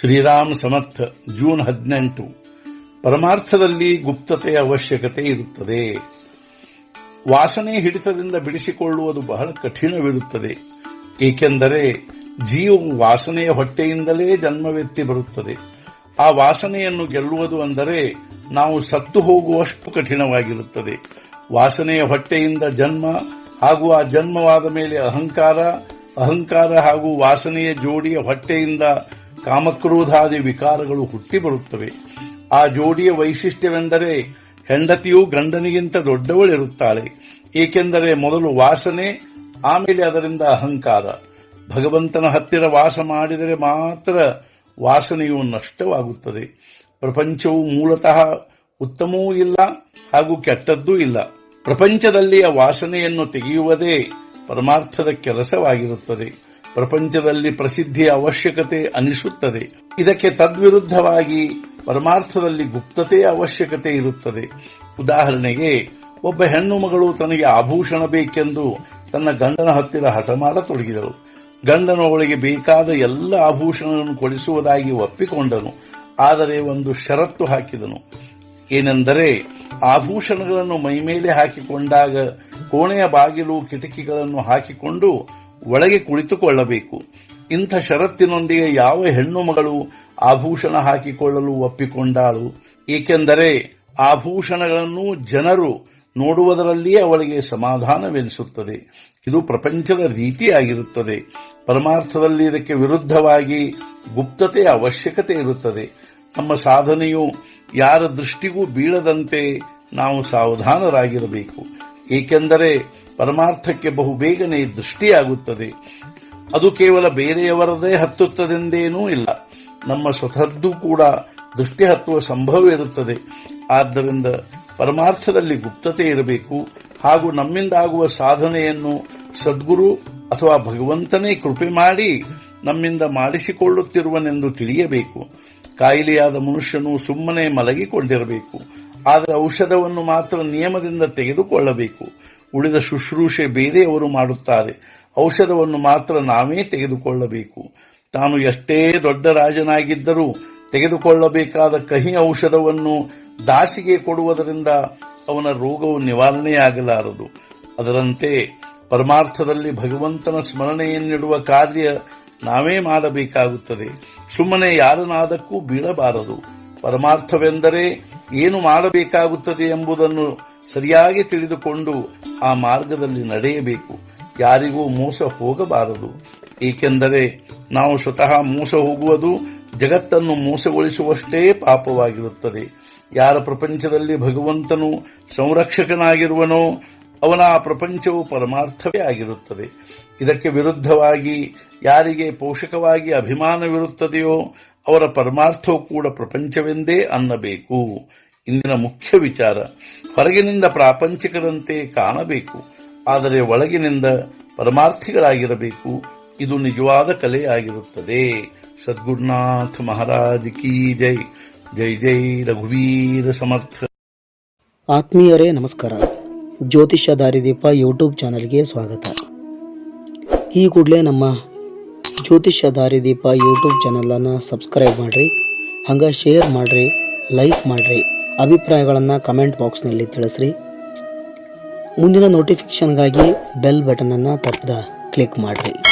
ಶ್ರೀರಾಮ್ ಸಮರ್ಥ, June ಹದಿನೆಂಟು. ಪರಮಾರ್ಥದಲ್ಲಿ ಗುಪ್ತತೆಯ ಅವಶ್ಯಕತೆ ಇರುತ್ತದೆ. ವಾಸನೆ ಹಿಡಿತದಿಂದ ಬಿಡಿಸಿಕೊಳ್ಳುವುದು ಬಹಳ ಕಠಿಣವಿರುತ್ತದೆ. ಏಕೆಂದರೆ ಜೀವವು ವಾಸನೆಯ ಹೊಟ್ಟೆಯಿಂದಲೇ ಜನ್ಮವೆತ್ತಿ ಬರುತ್ತದೆ. ಆ ವಾಸನೆಯನ್ನು ಗೆಲ್ಲುವುದು ಅಂದರೆ ನಾವು ಸತ್ತು ಹೋಗುವಷ್ಟು ಕಠಿಣವಾಗಿರುತ್ತದೆ. ವಾಸನೆಯ ಹೊಟ್ಟೆಯಿಂದ ಜನ್ಮ ಹಾಗೂ ಆ ಜನ್ಮವಾದ ಮೇಲೆ ಅಹಂಕಾರ ಅಹಂಕಾರ ಹಾಗೂ ವಾಸನೆಯ ಜೋಡಿಯ ಹೊಟ್ಟೆಯಿಂದ ಕಾಮಕ್ರೋಧಾದಿ ವಿಕಾರಗಳು ಹುಟ್ಟಿ ಬರುತ್ತವೆ. ಆ ಜೋಡಿಯ ವೈಶಿಷ್ಟ್ಯವೆಂದರೆ ಹೆಂಡತಿಯು ಗಂಡನಿಗಿಂತ ದೊಡ್ಡವಳಿರುತ್ತಾಳೆ. ಏಕೆಂದರೆ ಮೊದಲು ವಾಸನೆ, ಆಮೇಲೆ ಅದರಿಂದ ಅಹಂಕಾರ. ಭಗವಂತನ ಹತ್ತಿರ ವಾಸ ಮಾಡಿದರೆ ಮಾತ್ರ ವಾಸನೆಯು ನಷ್ಟವಾಗುತ್ತದೆ. ಪ್ರಪಂಚವು ಮೂಲತಃ ಉತ್ತಮವೂ ಇಲ್ಲ ಹಾಗೂ ಕೆಟ್ಟದ್ದೂ ಇಲ್ಲ. ಪ್ರಪಂಚದಲ್ಲಿಯ ವಾಸನೆಯನ್ನು ತೆಗೆಯುವುದೇ ಪರಮಾರ್ಥದ ಕೆಲಸವಾಗಿರುತ್ತದೆ. ಪ್ರಪಂಚದಲ್ಲಿ ಪ್ರಸಿದ್ಧಿಯ ಅವಶ್ಯಕತೆ ಅನಿಸುತ್ತದೆ. ಇದಕ್ಕೆ ತದ್ವಿರುದ್ಧವಾಗಿ ಪರಮಾರ್ಥದಲ್ಲಿ ಗುಪ್ತತೆಯ ಅವಶ್ಯಕತೆ ಇರುತ್ತದೆ. ಉದಾಹರಣೆಗೆ, ಒಬ್ಬ ಹೆಣ್ಣು ಮಗಳು ತನಗೆ ಆಭೂಷಣ ಬೇಕೆಂದು ತನ್ನ ಗಂಡನ ಹತ್ತಿರ ಹಠ ಮಾಡತೊಡಗಿದಳು. ಗಂಡನು ಅವಳಿಗೆ ಬೇಕಾದ ಎಲ್ಲ ಆಭೂಷಣಗಳನ್ನು ಕೊಡಿಸುವುದಾಗಿ ಒಪ್ಪಿಕೊಂಡನು. ಆದರೆ ಒಂದು ಷರತ್ತು ಹಾಕಿದನು. ಏನೆಂದರೆ, ಆಭೂಷಣಗಳನ್ನು ಮೈಮೇಲೆ ಹಾಕಿಕೊಂಡಾಗ ಕೋಣೆಯ ಬಾಗಿಲು ಕಿಟಕಿಗಳನ್ನು ಹಾಕಿಕೊಂಡು ಒಳಗೆ ಕುಳಿತುಕೊಳ್ಳಬೇಕು. ಇಂಥ ಷರತ್ತಿನೊಂದಿಗೆ ಯಾವ ಹೆಣ್ಣು ಮಗಳು ಆಭೂಷಣ ಹಾಕಿಕೊಳ್ಳಲು ಒಪ್ಪಿಕೊಂಡಾಳು? ಏಕೆಂದರೆ ಆಭೂಷಣಗಳನ್ನು ಜನರು ನೋಡುವುದರಲ್ಲಿಯೇ ಅವಳಿಗೆ ಸಮಾಧಾನವೆನಿಸುತ್ತದೆ. ಇದು ಪ್ರಪಂಚದ ರೀತಿಯಾಗಿರುತ್ತದೆ. ಪರಮಾರ್ಥದಲ್ಲಿ ಇದಕ್ಕೆ ವಿರುದ್ಧವಾಗಿ ಗುಪ್ತತೆ ಅವಶ್ಯಕತೆ ಇರುತ್ತದೆ. ನಮ್ಮ ಸಾಧನೆಯು ಯಾರ ದೃಷ್ಟಿಗೂ ಬೀಳದಂತೆ ನಾವು ಸಾವಧಾನರಾಗಿರಬೇಕು. ಏಕೆಂದರೆ ಪರಮಾರ್ಥಕ್ಕೆ ಬಹುಬೇಗನೆ ದೃಷ್ಟಿಯಾಗುತ್ತದೆ. ಅದು ಕೇವಲ ಬೇರೆಯವರದೇ ಹತ್ತುತ್ತದೆಂದೇನೂ ಇಲ್ಲ. ನಮ್ಮ ಸ್ವತಃದ್ದು ಕೂಡ ದೃಷ್ಟಿ ಹತ್ತುವ ಸಂಭವ ಇರುತ್ತದೆ. ಆದ್ದರಿಂದ ಪರಮಾರ್ಥದಲ್ಲಿ ಗುಪ್ತತೆ ಇರಬೇಕು. ಹಾಗೂ ನಮ್ಮಿಂದಾಗುವ ಸಾಧನೆಯನ್ನು ಸದ್ಗುರು ಅಥವಾ ಭಗವಂತನೇ ಕೃಪೆ ಮಾಡಿ ನಮ್ಮಿಂದ ಮಾಡಿಸಿಕೊಳ್ಳುತ್ತಿರುವನೆಂದು ತಿಳಿಯಬೇಕು. ಕಾಯಿಲೆಯಾದ ಮನುಷ್ಯನು ಸುಮ್ಮನೆ ಮಲಗಿಕೊಂಡಿರಬೇಕು. ಆದರೆ ಔಷಧವನ್ನು ಮಾತ್ರ ನಿಯಮದಿಂದ ತೆಗೆದುಕೊಳ್ಳಬೇಕು. ಉಳಿದ ಶುಶ್ರೂಷೆ ಬೇರೆಯವರು ಮಾಡುತ್ತಾರೆ. ಔಷಧವನ್ನು ಮಾತ್ರ ನಾವೇ ತೆಗೆದುಕೊಳ್ಳಬೇಕು. ತಾನು ಎಷ್ಟೇ ದೊಡ್ಡ ರಾಜನಾಗಿದ್ದರೂ ತೆಗೆದುಕೊಳ್ಳಬೇಕಾದ ಕಹಿ ಔಷಧವನ್ನು ದಾಸಿಗೆ ಕೊಡುವುದರಿಂದ ಅವನ ರೋಗವು ನಿವಾರಣೆಯಾಗಲಾರದು. ಅದರಂತೆ ಪರಮಾರ್ಥದಲ್ಲಿ ಭಗವಂತನ ಸ್ಮರಣೆಯನ್ನಿಡುವ ಕಾರ್ಯ ನಾವೇ ಮಾಡಬೇಕಾಗುತ್ತದೆ. ಸುಮ್ಮನೆ ಯಾರನಾದಕ್ಕೂ ಬೀಳಬಾರದು. ಪರಮಾರ್ಥವೆಂದರೆ ಏನು ಮಾಡಬೇಕಾಗುತ್ತದೆ ಎಂಬುದನ್ನು ಸರಿಯಾಗಿ ತಿಳಿದುಕೊಂಡು ಆ ಮಾರ್ಗದಲ್ಲಿ ನಡೆಯಬೇಕು. ಯಾರಿಗೂ ಮೋಸ ಹೋಗಬಾರದು. ಏಕೆಂದರೆ ನಾವು ಸ್ವತಃ ಮೋಸ ಹೋಗುವುದು ಜಗತ್ತನ್ನು ಮೋಸಗೊಳಿಸುವಷ್ಟೇ ಪಾಪವಾಗಿರುತ್ತದೆ. ಯಾರ ಪ್ರಪಂಚದಲ್ಲಿ ಭಗವಂತನು ಸಂರಕ್ಷಕನಾಗಿರುವನೋ ಅವನ ಆ ಪ್ರಪಂಚವು ಪರಮಾರ್ಥವೇ ಆಗಿರುತ್ತದೆ. ಇದಕ್ಕೆ ವಿರುದ್ಧವಾಗಿ ಯಾರಿಗೆ ಪೋಷಕವಾಗಿ ಅಭಿಮಾನವಿರುತ್ತದೆಯೋ ಅವರ ಪರಮಾರ್ಥವು ಕೂಡ ಪ್ರಪಂಚವೆಂದೇ ಅನ್ನಬೇಕು. ಇಂದಿನ ಮುಖ್ಯ ವಿಚಾರ. ಹೊರಗಿನಿಂದ ಪ್ರಾಪಂಚಿಕರಂತೆ ಕಾಣಬೇಕು. ಆದರೆ ಒಳಗಿನಿಂದ ಪರಮಾರ್ಥಿಗಳಾಗಿರಬೇಕು. ಇದು ನಿಜವಾದ ಕಲೆಯಾಗಿರುತ್ತದೆ ಸದ್ಗುರುನಾಥ ಮಹಾರಾಜ್ ಕೀ ಜೈ. ಜೈ ಜೈ ರಘುವೀರ ಸಮರ್ಥ. ಆತ್ಮೀಯರೇ ನಮಸ್ಕಾರ. ಜ್ಯೋತಿಷ್ಯ ದಾರಿದೀಪ ಯೂಟ್ಯೂಬ್ ಚಾನಲ್ಗೆ ಸ್ವಾಗತ. ಈ ಕೂಡಲೇ ನಮ್ಮ ಜ್ಯೋತಿಷ್ಯ ದಾರಿದೀಪ ಯೂಟ್ಯೂಬ್ ಚಾನಲನ್ನು ಸಬ್ಸ್ಕ್ರೈಬ್ ಮಾಡಿರಿ. ಹಂಗೆ ಶೇರ್ ಮಾಡಿರಿ, ಲೈಕ್ ಮಾಡಿರಿ. ಅಭಿಪ್ರಾಯಗಳನ್ನು ಕಮೆಂಟ್ ಬಾಕ್ಸ್ನಲ್ಲಿ ತಿಳಿಸ್ರಿ. ಮುಂದಿನ ನೋಟಿಫಿಕೇಷನ್ಗಾಗಿ ಬೆಲ್ ಬಟನನ್ನು ತಪ್ಪದ ಕ್ಲಿಕ್ ಮಾಡಿರಿ.